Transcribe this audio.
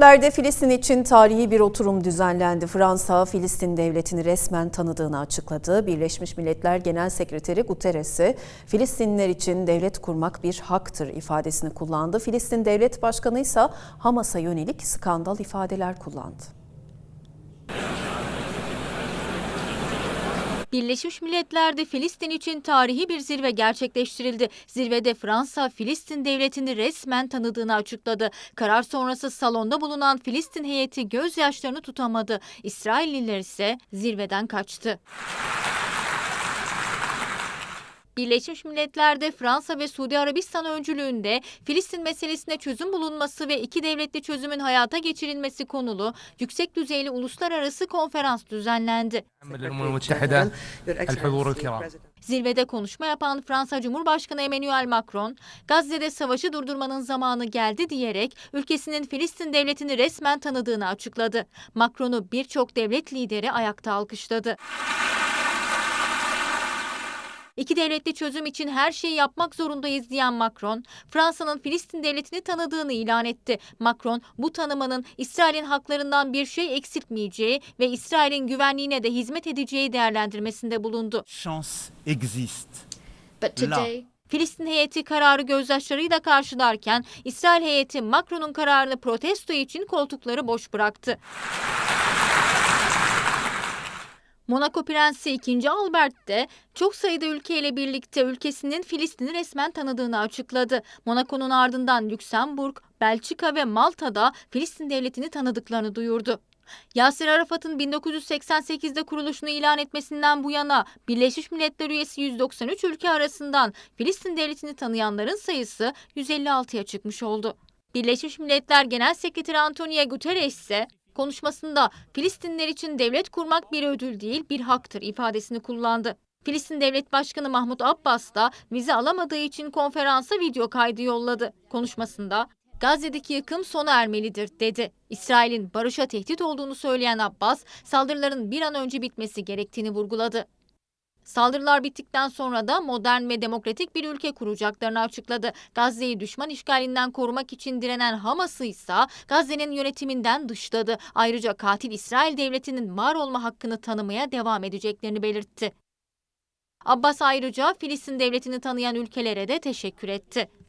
Lerde Filistin için tarihi bir oturum düzenlendi. Fransa, Filistin devletini resmen tanıdığını açıkladı. Birleşmiş Milletler Genel Sekreteri Guterres'e Filistinliler için devlet kurmak bir haktır ifadesini kullandı. Filistin Devlet Başkanı ise Hamas'a yönelik skandal ifadeler kullandı. Birleşmiş Milletler'de Filistin için tarihi bir zirve gerçekleştirildi. Zirvede Fransa, Filistin devletini resmen tanıdığını açıkladı. Karar sonrası salonda bulunan Filistin heyeti gözyaşlarını tutamadı. İsrailliler ise zirveden kaçtı. Birleşmiş Milletler'de Fransa ve Suudi Arabistan öncülüğünde Filistin meselesine çözüm bulunması ve iki devletli çözümün hayata geçirilmesi konulu yüksek düzeyli uluslararası konferans düzenlendi. Zirvede konuşma yapan Fransa Cumhurbaşkanı Emmanuel Macron, Gazze'de savaşı durdurmanın zamanı geldi diyerek ülkesinin Filistin devletini resmen tanıdığını açıkladı. Macron'u birçok devlet lideri ayakta alkışladı. İki devletli çözüm için her şeyi yapmak zorundayız diyen Macron, Fransa'nın Filistin devletini tanıdığını ilan etti. Macron, bu tanımanın İsrail'in haklarından bir şey eksiltmeyeceği ve İsrail'in güvenliğine de hizmet edeceği değerlendirmesinde bulundu. chance existe. But today, Filistin heyeti kararı gözyaşlarıyla karşılarken İsrail heyeti Macron'un kararını protesto için koltukları boş bıraktı. Monaco Prensi 2. Albert de çok sayıda ülkeyle birlikte ülkesinin Filistin'i resmen tanıdığını açıkladı. Monaco'nun ardından Lüksemburg, Belçika ve Malta'da Filistin devletini tanıdıklarını duyurdu. Yasir Arafat'ın 1988'de kuruluşunu ilan etmesinden bu yana Birleşmiş Milletler üyesi 193 ülke arasından Filistin devletini tanıyanların sayısı 156'ya çıkmış oldu. Birleşmiş Milletler Genel Sekreteri Antonio Guterres ise konuşmasında Filistinler için devlet kurmak bir ödül değil bir haktır ifadesini kullandı. Filistin Devlet Başkanı Mahmut Abbas da vize alamadığı için konferansa video kaydı yolladı. Konuşmasında Gazze'deki yıkım sona ermelidir dedi. İsrail'in barışa tehdit olduğunu söyleyen Abbas, saldırıların bir an önce bitmesi gerektiğini vurguladı. Saldırılar bittikten sonra da modern ve demokratik bir ülke kuracaklarını açıkladı. Gazze'yi düşman işgalinden korumak için direnen Hamas'ı ise Gazze'nin yönetiminden dışladı. Ayrıca katil İsrail devletinin var olma hakkını tanımaya devam edeceklerini belirtti. Abbas ayrıca Filistin devletini tanıyan ülkelere de teşekkür etti.